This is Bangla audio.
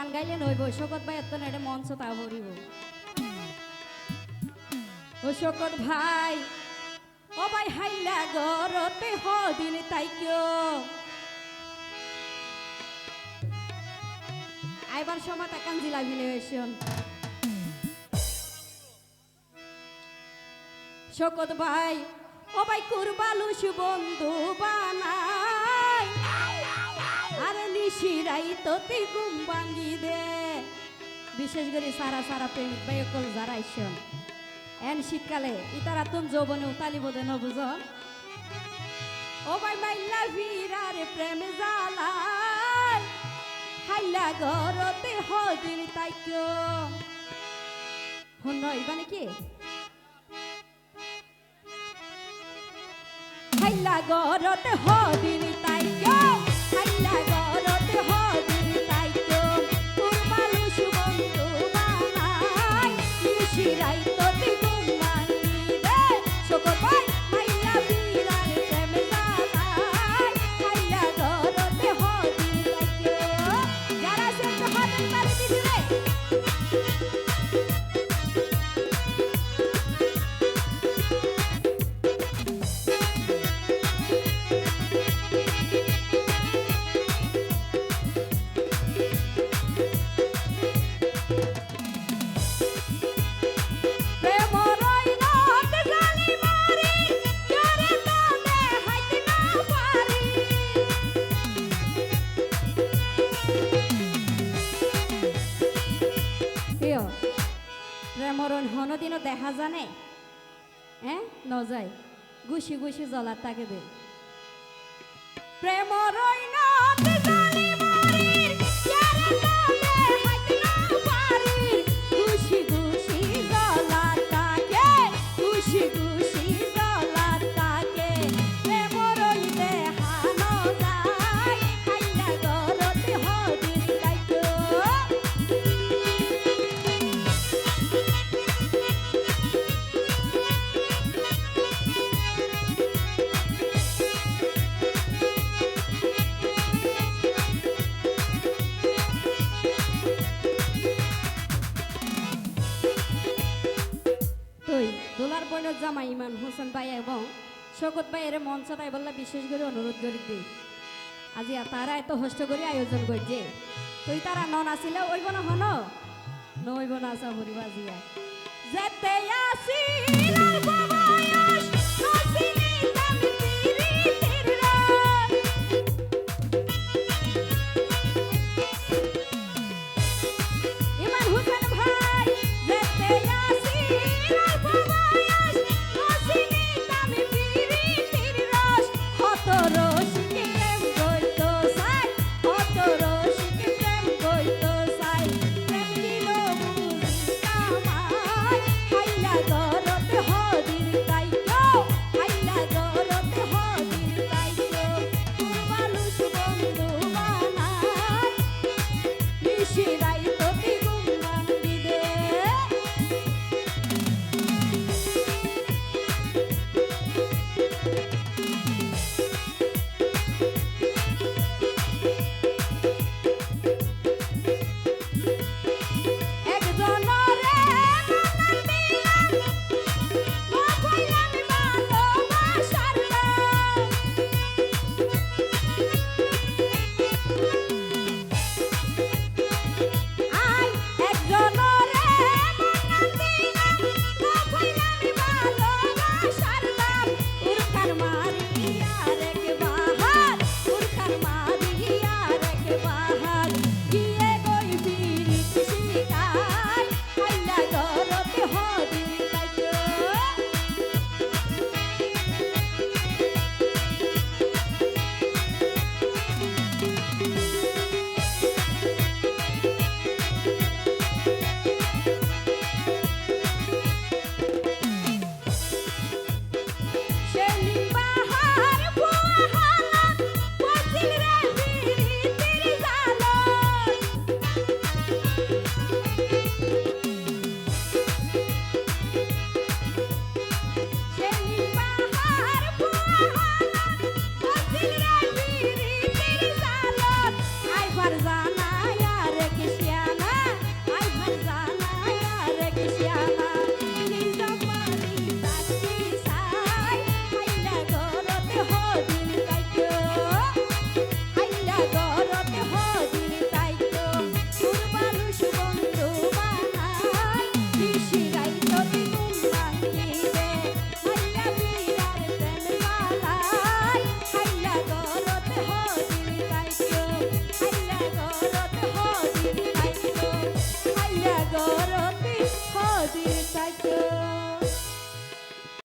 গান গাইলে নইব শকত ভাই এত নেড়ে মঞ্চ তা ভরিব। ও শকত ভাই, ও ভাই হাইলা গরতে হদিন তাই কিয়? আইবার সময় তাকান জিলা ভিলে হয়েছেন শকত ভাই, ও ভাই কুরবালুস বন্ধু বানাই আরে নিশিরাই তোতে ঘুম ভাঙ্গি দে। বিশেষ করে সারা সারা অকল যারা আইসন এন শীতকালে ইতারা তুম যৌবনে উতালি বোধে নবুঝন ও ভাই মাইলা ভিড়ারে প্রেম জালাই হাইলা ঘরতে হদিন তাই কিয় হন ইবানে কি হাইলা ঘরতে হদিন তাই কিয় হাইলা নিশিরাই প্রেমরণ হনদিনও দেখা জানে? হ্যাঁ ন যায় গুছি গুছি জ্বলার তাকে দে। প্রেম রইনত বইনের ইমান হোসেন ভাই এবং শকত ভাই এর মঞ্চ তাই বললা বিশেষ করে অনুরোধ করি দিই আজি তারা এত হষ্ট করে আয়োজন করছে। তুই তারা নন আসিলে ওইব না হন? নইব না আসা ভরি বাজিয়া যেতে